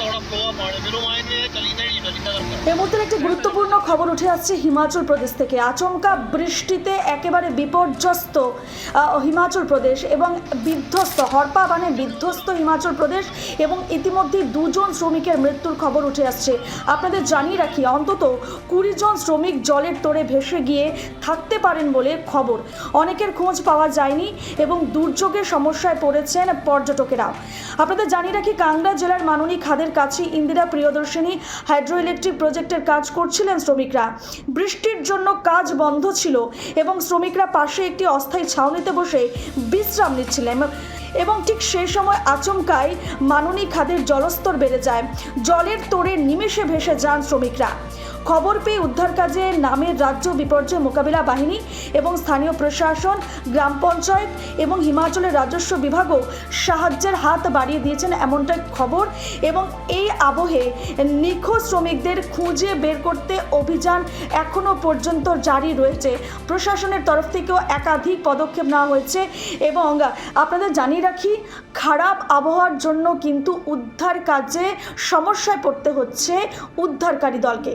थोड़ा flow up मेरे এই একটি গুরুত্বপূর্ণ খবর উঠে আসছে হিমাচল প্রদেশ থেকে। আচমকা বৃষ্টিতে একেবারে বিপর্যস্ত হিমাচল প্রদেশ এবং বিধ্বস্ত, হরপা মানে বিধ্বস্ত হিমাচল প্রদেশ এবং ইতিমধ্যে দুজন শ্রমিকের মৃত্যুর খবর উঠে আসছে। আপনাদের জানিয়ে রাখি, অন্তত কুড়ি জন শ্রমিক জলের তোড়ে ভেসে গিয়ে থাকতে পারেন বলে খবর। অনেকের খোঁজ পাওয়া যায়নি এবং দুর্যোগের সমস্যায় পড়েছেন পর্যটকেরা। আপনাদের জানিয়ে রাখি, কাংড়া জেলার মাননী খাদের কাছে ইন্দিরা প্রিয়দর্শিনী হাইড্রো ইলেকট্রিক প্রজেক্টের কাজ করছিলেন শ্রমিকরা। বৃষ্টির জন্য কাজ বন্ধ ছিল এবং শ্রমিকরা পাশে একটি অস্থায়ী ছাউনিতে বসে বিশ্রাম নিচ্ছিলেন। এবং ঠিক সেই সময় আচমকাই মাননী খাদের জলস্তর বেড়ে যায়। জলের তোড়ে নিমেষে ভেসে যান শ্রমিকরা। খবর পেয়ে উদ্ধার কাজে নামের রাজ্য বিপর্যয় মোকাবিলা বাহিনী এবং স্থানীয় প্রশাসন, গ্রাম পঞ্চায়েত এবং হিমাচলের রাজস্ব বিভাগও সাহায্যের হাত বাড়িয়ে দিয়েছেন এমনটাই খবর এবং এই আবহে নিখোঁজ শ্রমিকদের খুঁজে বের করতে অভিযান এখনও পর্যন্ত জারি রয়েছে। প্রশাসনের তরফ থেকেও একাধিক পদক্ষেপ নেওয়া হয়েছে এবং আপনাদের জানিয়ে রাখি খারাপ আবহাওয়ার জন্য কিন্তু উদ্ধার কাজে সমস্যায় পড়তে হচ্ছে উদ্ধারকারী দলকে।